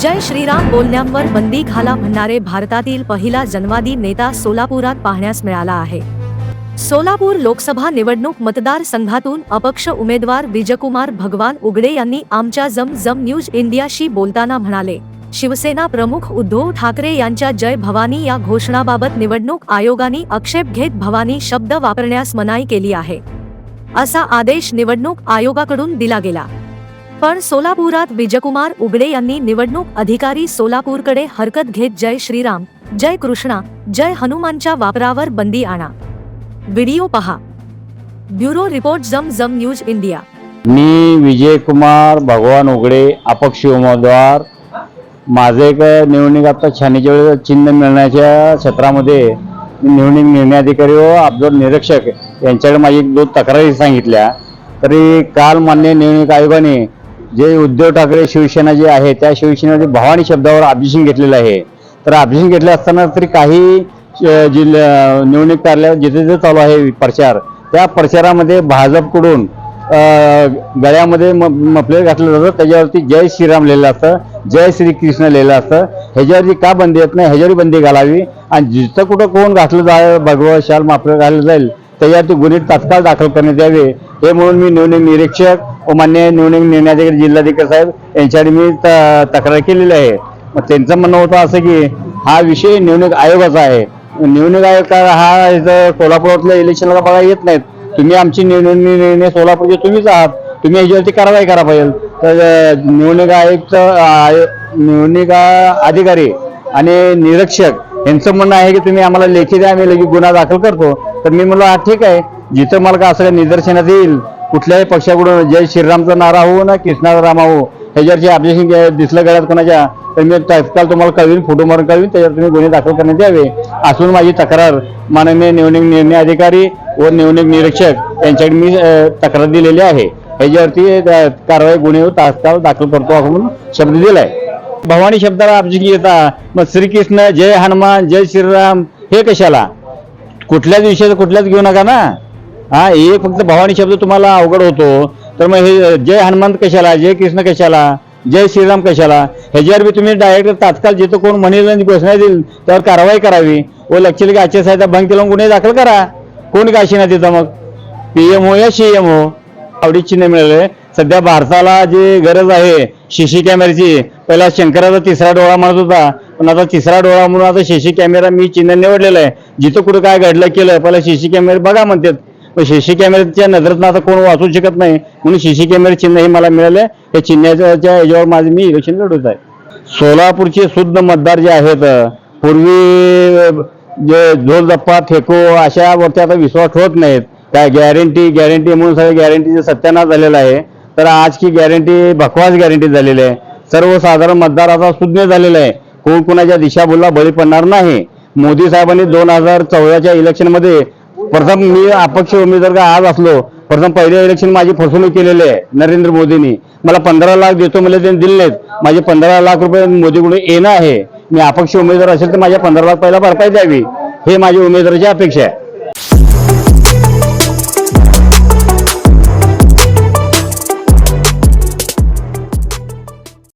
जय श्रीराम बोलण्यांवर बंदी घाला म्हणणारे भारतातील पहिला जनवादी नेता सोलापुरात पाहण्यास मिळाला आहे. सोलापूर लोकसभा निवडणूक मतदारसंघातून अपक्ष उमेदवार विजयकुमार भगवान उगडे यांनी आमच्या जम जम न्यूज इंडियाशी बोलताना म्हणाले शिवसेना प्रमुख उद्धव ठाकरे यांच्या जय भवानी या घोषणाबाबत निवडणूक आयोगाने आक्षेप घेत भवानी शब्द वापरण्यास मनाई केली आहे. असा आदेश निवडणूक आयोगाकडून दिला गेला. पण सोलापुरात विजयकुमार उगडे यांनी निवडणूक अधिकारी सोलापूरकडे हरकत घेत जय श्रीराम जय कृष्णा जय हनुमानच्या वापरावर बंदी आणा. व्हिडिओ पहा. ब्युरो रिपोर्ट जम जम न्यूज इंडिया. मी विजयकुमार भगवान उगडे अपक्ष उमेदवार. माझं एक निवडणूक आता छानीच्या वेळेस चिन्ह मिळण्याच्या क्षेत्रामध्ये मी निवडणूक निर्णय अधिकारी व अब्दुल निरीक्षक यांच्याकडे माझी दोन तक्रारी सांगितल्या. तरी काल मान्य निवडणूक आयोगाने जे उद्धव ठाकरे शिवसेना जे आहे त्या शिवसेनेमध्ये भवानी शब्दावर ऑब्जेक्शन घेतलेलं आहे तर ऑब्जेक्शन घेतलं असताना तरी काही जिल्हा निवडणूक कार्यालयात जिथे जिथे चालू आहे प्रचार त्या प्रचारामध्ये भाजपकडून गळ्यामध्ये म घातलं जातं. त्याच्यावरती जय श्रीराम लिहिलं असतं जय श्रीकृष्ण लिहिलं असतं. ह्याच्यावरती का बंदी येत नाही? ह्याच्यावर बंदी घालावी. आणि जिथं कुठं कोण घातलं जाय भगवत शाल माफलर घातलं जाईल त्याच्यावरती गुन्हे तात्काळ दाखल करण्यात यावे. हे म्हणून मी निवडणूक निरीक्षक व मान्य निवडणूक निर्णय अधिकारी जिल्हाधिकारी साहेब यांच्याकडे मी त- तक्रार केलेली आहे. मग त्यांचं म्हणणं होतं असं की हा विषय निवडणूक आयोगाचा आहे. निवडणूक आयोग का हा इथं कोल्हापुरातल्या इलेक्शनला बघा येत नाहीत. तुम्ही आमची निवडणूक निर्णय सोलापूरचे तुम्हीच आहात. तुम्ही याच्यावरती कारवाई करा पाहिजे. तर निवडणूक आयुक्त आयो- निवडणूक अधिकारी आणि निरीक्षक यांचं म्हणणं आहे की तुम्ही आम्हाला लेखी द्या आम्ही लगेच गुन्हा दाखल करतो. तर मी म्हणलो हा ठीक आहे. जिथं मला का असं निदर्शनात येईल कुठल्याही पक्षाकडून जय श्रीरामचा नारा हो ना कृष्णाचा रामा हो ह्याच्यावरची ऑब्जेक्शन दिसलं गळ्यात कोणाच्या तर मी तात्काळ तुम्हाला कळवीन फोटो मारून कळवीन त्याच्यावर तुम्ही गुन्हे दाखल करण्यात यावे. असून माझी तक्रार माननीय निवडणूक निर्णय अधिकारी व निवडणूक निरीक्षक यांच्याकडे मी तक्रार दिलेली आहे. ह्याच्यावरती कारवाई गुन्हे तात्काळ दाखल करतो म्हणून शब्द दिलाय. भवानी शब्दाला ऑब्जेक्शन येता. मग श्रीकृष्ण जय हनुमान जय श्रीराम हे कशाला? कुठल्याच विषयाचं कुठल्याच घेऊ नका ना. हा हे फक्त भवानी शब्द तुम्हाला अवघड होतो. तर मग हे जय हनुमंत कशाला जय कृष्ण कशाला जय श्रीराम कशाला ह्याच्यावर बी तुम्ही डायरेक्ट तात्काळ जिथं कोण म्हणेल आणि घोषणा देईल त्यावर कारवाई करावी. व लक्षली आचारसंहिता भंग केला गुन्हे दाखल करा. कोण काय ना तिथं मग? पीएम हो या सीएम हो आवडी चिन्ह मिळाले. सध्या भारताला जी गरज आहे शिशी कॅमेऱ्याची पहिला शंकराचा तिसरा डोळा म्हणत होता. पण आता तिसरा डोळा म्हणून आता शिशी कॅमेरा मी चिन्ह निवडलेला आहे. जिथं कुठं काय घडलं केलं पहिला शिशी कॅमेरा बघा म्हणतात. पण शिशी कॅमेऱ्याच्या नजरेतनं आता कोण वाचू शकत नाही? म्हणून सीसी कॅमेरे चिन्ह हे मला मिळाले. हे चिन्हाच्या याच्यावर माझं मी इलेक्शन लढवत आहे. सोलापूरचे शुद्ध मतदार जे आहेत पूर्वी जे झोल दप्पा ठेको अशावरती आता विश्वास होत नाहीत. त्या गॅरंटी गॅरंटी म्हणून सगळं गॅरंटीचे सत्यानाश झालेला आहे तर आज की गॅरंटी भकवास गॅरंटी झालेली आहे. सर्वसाधारण मतदार आता सुज्ञ झालेला आहे. कोण कोणाच्या दिशाभूलला बळी पडणार नाही. मोदी साहेबांनी दोन हजार चौदाच्या इलेक्शनमध्ये प्रथम मी अपक्ष उमेदवार का आज असलो प्रथम पहिल्या इलेक्शन माझी फसवणूक केलेली आहे नरेंद्र मोदींनी. मला पंधरा लाख देतो मला त्यांनी दिले नाहीत. माझे पंधरा लाख रुपये मोदीकडून येणं आहे. मी अपक्ष उमेदवार असेल तर माझ्या पंधरा लाख पहिला भरपाई द्यावी. हे माझी उमेदवाराची अपेक्षा आहे.